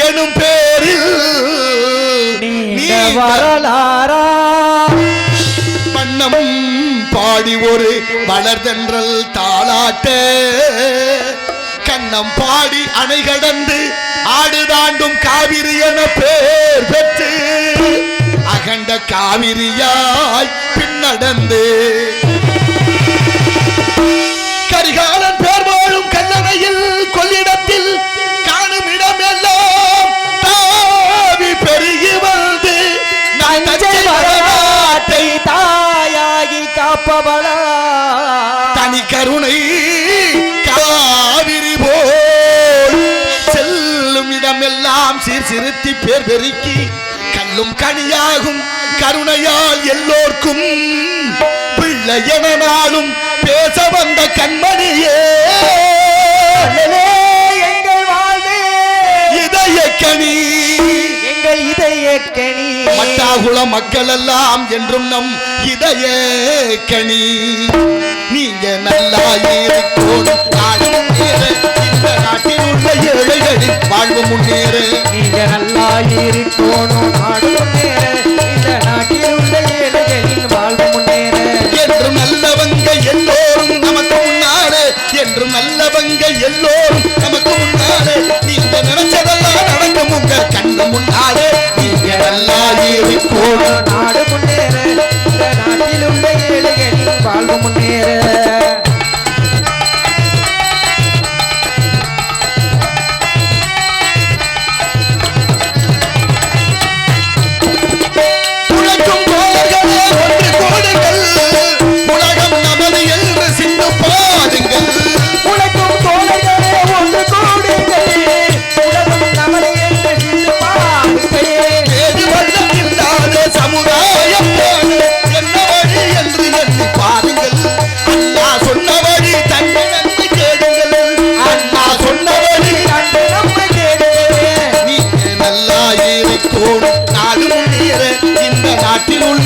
எனும் பேரில் நீண்ட நீண்ட வரலாறா. வண்ணம் பாடி ஒரு வளர்தென்றல் தாளாட்ட. கண்ணம் பாடி அணை கடந்து ஆடு தாண்டும் காவிரி என பேர் பெற்று அகண்ட காவிரியாய் பின்னடந்து கருணை காவிரி போல் செல்லும் இடமெல்லாம் சீர் சிறுத்தி பேர் பெருக்கி கல்லும் கனியாகும் கருணையால் எல்லோர்க்கும் பிள்ளை என நாளும் பேச வந்த கண்மணியே. அண்ணலே, எங்கள் வாழ்வே. இதய கனி. எங்கள் இதய கனி. மட்டாகுள மக்கள் எல்லாம் என்றும் நம் இதய கனி. நீங்க நல்லா இருக்கணும் நாடு முன்னேற இந்த நாட்டில் உள்ள ஏழைகளின் வாழ்வு முன்னேற. நீங்க நல்லா இருக்கணும் நாடு முன்னேற இந்த நாட்டில் உள்ள ஏழைகளின் வாழ்வு முன்னேற. என்றும் நல்லவங்க எல்லோரும் நமக்கு முன்னாலே என்றும் நல்லவங்க எல்லோரும் நமக்கு முன்னாலே. நீங்க நினைச்சதெல்லாம் நடக்கும் உங்க கண்ணு முன்னாலே. நீங்க நல்லா இருக்கணும்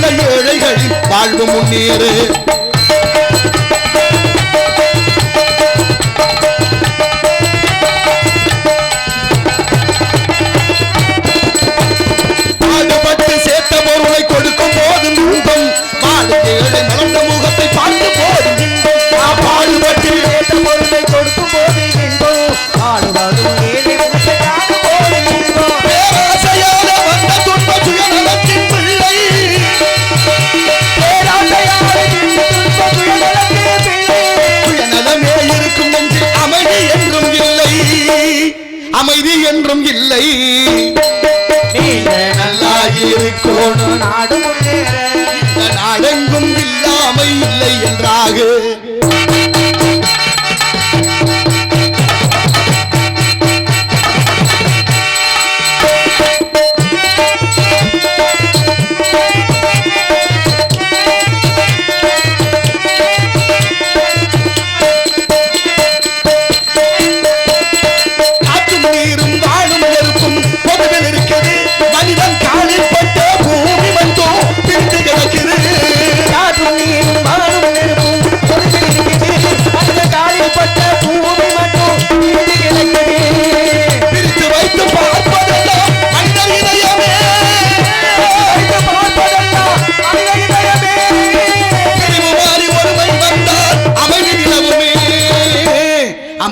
உள்ள ஏழைகளின் வாழ்வு முன்னேறு. பாடுபட்டு சேர்த்த பொருளை கொடுக்கும் போது இன்பம் பாடு முகத்தை பாடு. அமைதி என்றும் இல்லை. நல்லா இருக்கணும் நாடெங்கும் இல்லாமை இல்லை என்றாக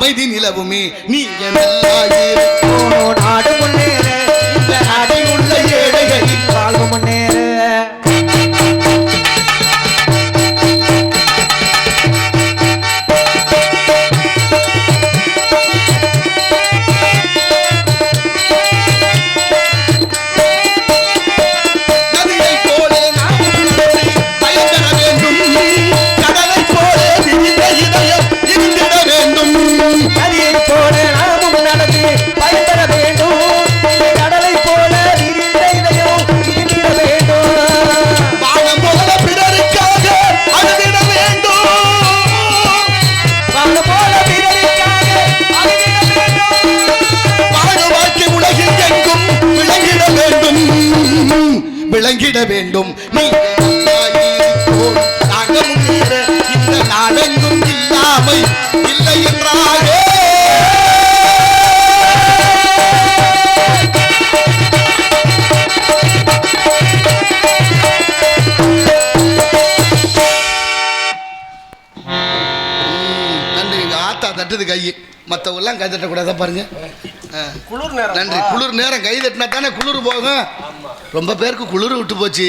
அமைதி நிலவுமே. நீ நல்லா விளங்கிட வேண்டும். நீ தட்டுது கை. மற்றவங்கெல்லாம் கை தட்டக்கூடாதா பாருங்க. ஆ. குளிர் நேரம். நன்றி. குளிர் நேரம் கை தட்டினா தானே குளிர் போகும். ரொம்ப பேருக்கு குளிர் விட்டு போச்சு.